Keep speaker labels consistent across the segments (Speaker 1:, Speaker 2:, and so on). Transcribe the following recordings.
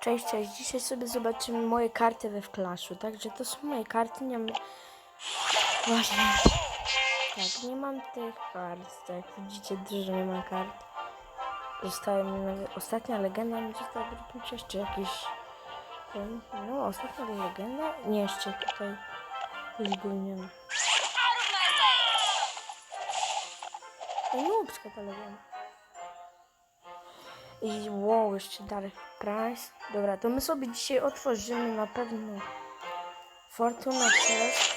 Speaker 1: Cześć, cześć. Dzisiaj sobie zobaczymy moje karty we Flashu. Także to są moje karty. Nie mam... Właśnie. Tak, nie mam tych kart. Tak, widzicie, dużo nie mam kart. Została mi nowy... Ostatnia legenda mi została w jeszcze jakieś... em, No, ostatnia legenda? Nie, jeszcze tutaj... Ej, nubska ta legenda. I wow, jeszcze Dark Price. Dobra, to my sobie dzisiaj otworzymy na pewno Fortuna Chest.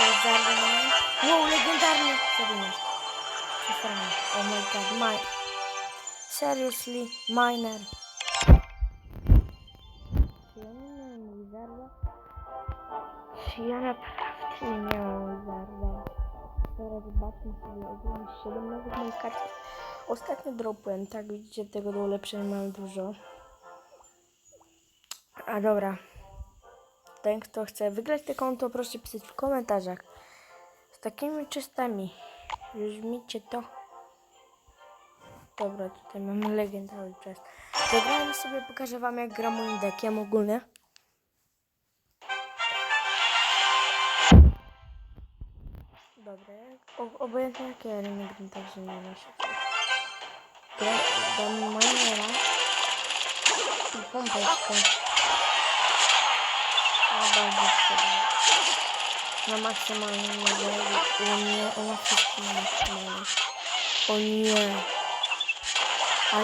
Speaker 1: Legendarny. Wow, legendarny. Zabijesz. Oh my god, my... Seriously, miner. Ja naprawdę nie miałem Wizarda? Teraz zobaczmy sobie ogólnie 7 nowych moich kart. Ostatnio dropłem, tak widzicie, tego do ulepszenia mam dużo. A dobra. Ten, kto chce wygrać te konto, proszę pisać w komentarzach. Z takimi czystami. Już micie to. Dobra, tutaj mamy legendarny czas. Zagrałem sobie, pokażę wam jak gram moim deckiem ogólnie. Dobra, o, obojętnie jakie areny także nie ma się. Dam minera i pompeczkę. A bardzo przydaje. Na maksymalnym levelu. O nie, ona wszystko na maksymalnym. O nie.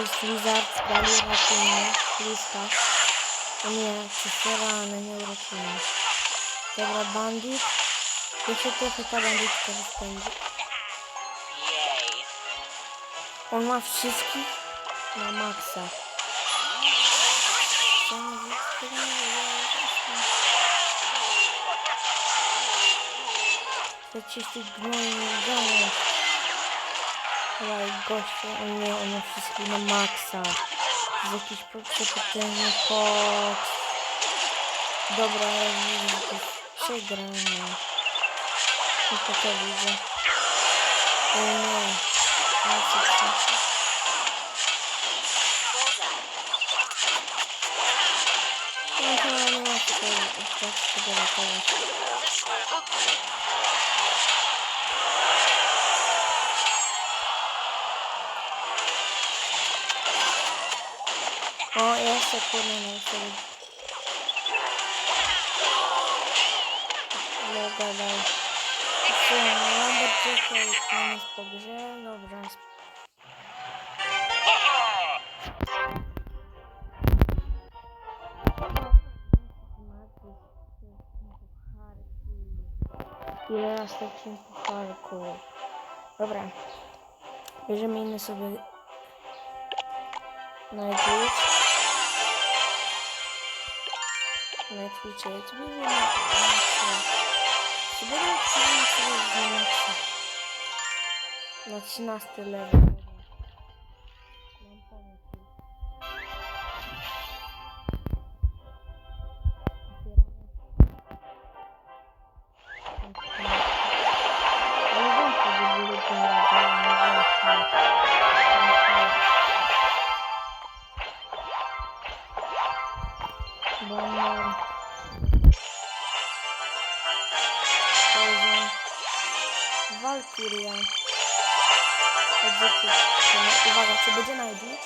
Speaker 1: Ice Lizard dali ratunek. Liska. O nie, przesrane, nie uratuje. Dobra, bandit. Jeszcze trochę ta bandytka wyspędzi. On ma wszystkich na maksa. Lecisz tych gnojnych domów. Dawaj goście, o nie, on ma wszystkich na maksa. Jest jakiś przepotężny koks. Dobra, ja widzę, że to jest przegrane. Tylko to widzę. O nie. No co to? No chyba nie ma tutaj jak sobie ratować. O, jeszcze kurna na sobie. No gadaj. Słuchaj, no i koniec po grze. Dobra. Ile raz takim pucharku. Dobra. Bierzemy inny sobie Nightwitch. Nightwitch, ja ci bierzemy będę chciał sobie zmieniać na 13 level? Execute. Uwaga, czy będzie najbić?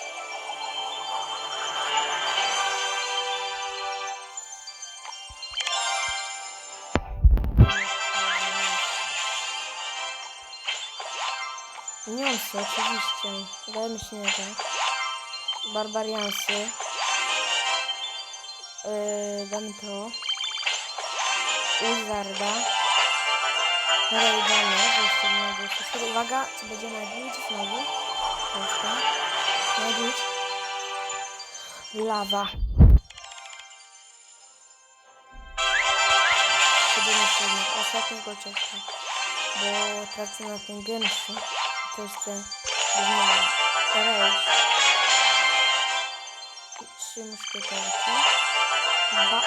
Speaker 1: Niosy, oczywiście. Dajmy śnieżek. Barbariansy. Yy, damy to. Uzarda. Raidane, jeszcze nie było wszystkiego. Uwaga, czy będzie najbić znowu? Polska. Najbić. Lawa. Siedzimy się ostatniego czasu. Bo tracę na ten gęstszy. To jeszcze zmiana. Rage. Trzy muszkieterki. Ba...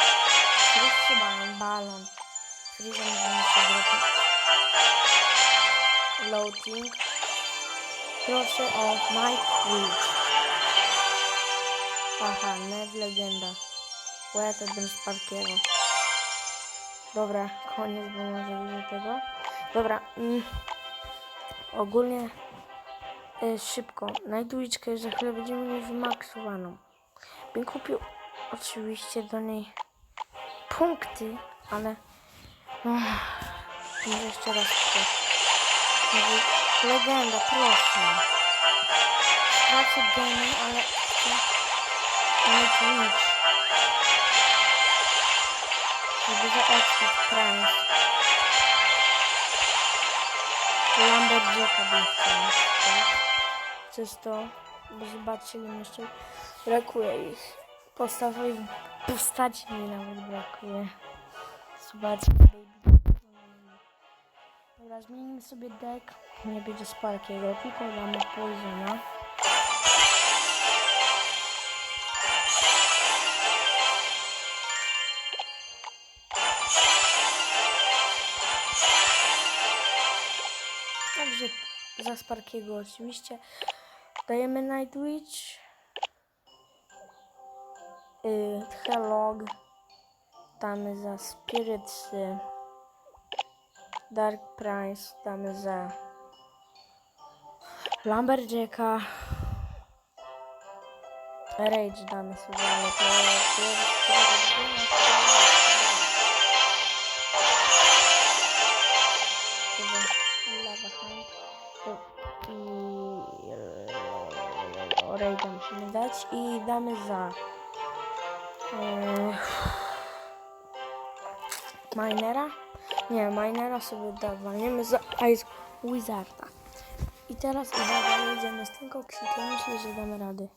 Speaker 1: Trzy balon. Balon. Freeza możemy sobie zrobić. Loading. Proszę o Mike Witch. Aha, Nev legenda. Bo ja to bym z Parkiego. Dobra, koniec, bo może widzę tego. Dobra, mm, ogólnie e, szybko. Najdłużkę za chwilę będziemy mieli wymaksowaną. Bym kupił oczywiście do niej punkty, ale no, może jeszcze raz legenda, proszę. Stracę geny, ale chcę mieć nic. Żeby zaocznić price. Lumberjacka bym chciał. tak? Przez to, bo mi jeszcze brakuje ich. Podstawowych postaci mi nawet brakuje. Zobaczcie, baby. Dobra, zmienimy sobie deck. Nie będzie Sparkiego, tylko damy Poisona. Także za Sparkiego oczywiście. Dajemy Nightwitch. Yy, Helog. Damy za Spiritsy. Dark Price damy za Lumberjacka. Rage damy sobie, I... Rage musimy dać i damy za... Yy, Minera? Nie, Minera sobie dawaliśmy za Ice Wizarda. I teraz uwaga, jedziemy z tym koksikiem. Myślę, że damy rady.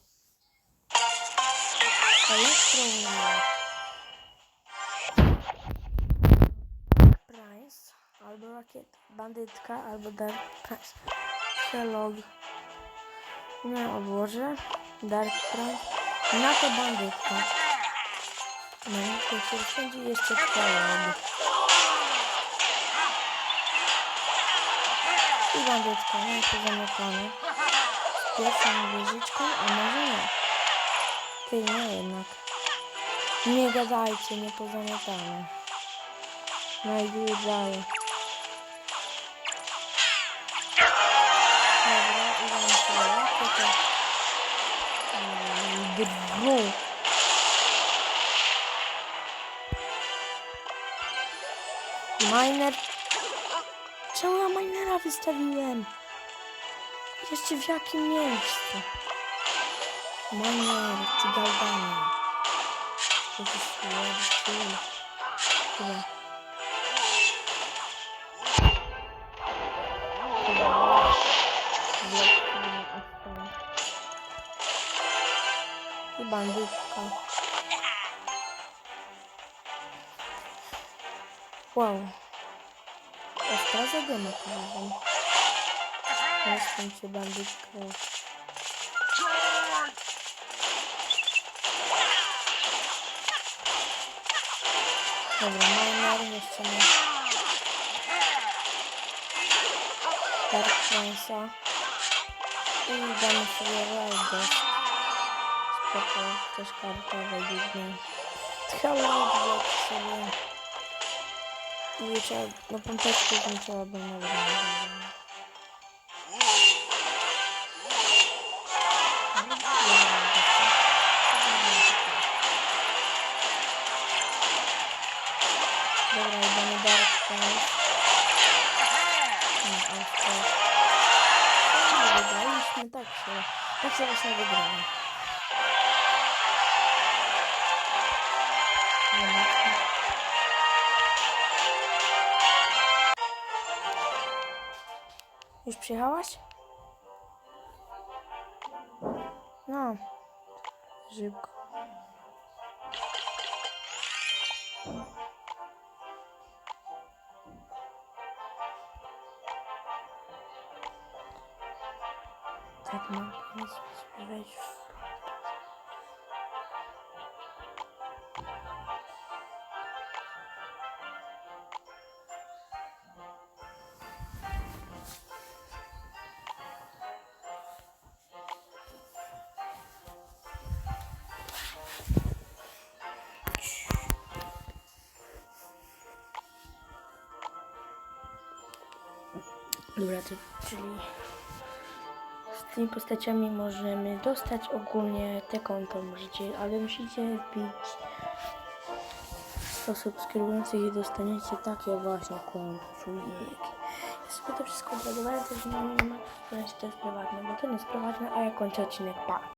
Speaker 1: Elektrownia. Price. Albo rakieta. Bandytka, albo Dark Price. Helog. Nie odłożę. Dark Price. Na to bandytka. No, to się wszędzie jeszcze Helog. I bandytka, no i to zamykamy. Z pierwszą wieżyczką, a może nie. Ty nie jednak. Nie gadajcie, nie. No i dalej. Dobra, i mam tyle. To to... Drwu. Miner Czemu ja minera wystawiłem? Jeszcze w jakim miejscu? Miner, ty. To jest słaby Chyba. Chyba. Zlepszyłem ostro. Bandytka. Wow. Ostra zadyma powiedział. Jestem cię bandytką. Dobra, miner jeszcze nie. Dark Prince'a. I damy sobie Rajdę. Spoko, też karta wejdzie. Tchałek sobie. I trzeba, no pompeczkę bym trzeba by nawet nie Dobra, idziemy Dark Price. Nie, Oscar. No, wygraliśmy, tak się, tak się właśnie wygramy. Już przyjechałaś? No. Szybko. Tak mam wejść w... Dobra, to, czyli z tymi postaciami możemy dostać ogólnie te konto możecie, ale musicie wbić 100 subskrybujących i dostaniecie takie właśnie konto. Czujek. Ja sobie to wszystko obradowałem, też nie, nie ma to jest prywatne, bo to nie jest prywatne, a ja kończę odcinek. Pa!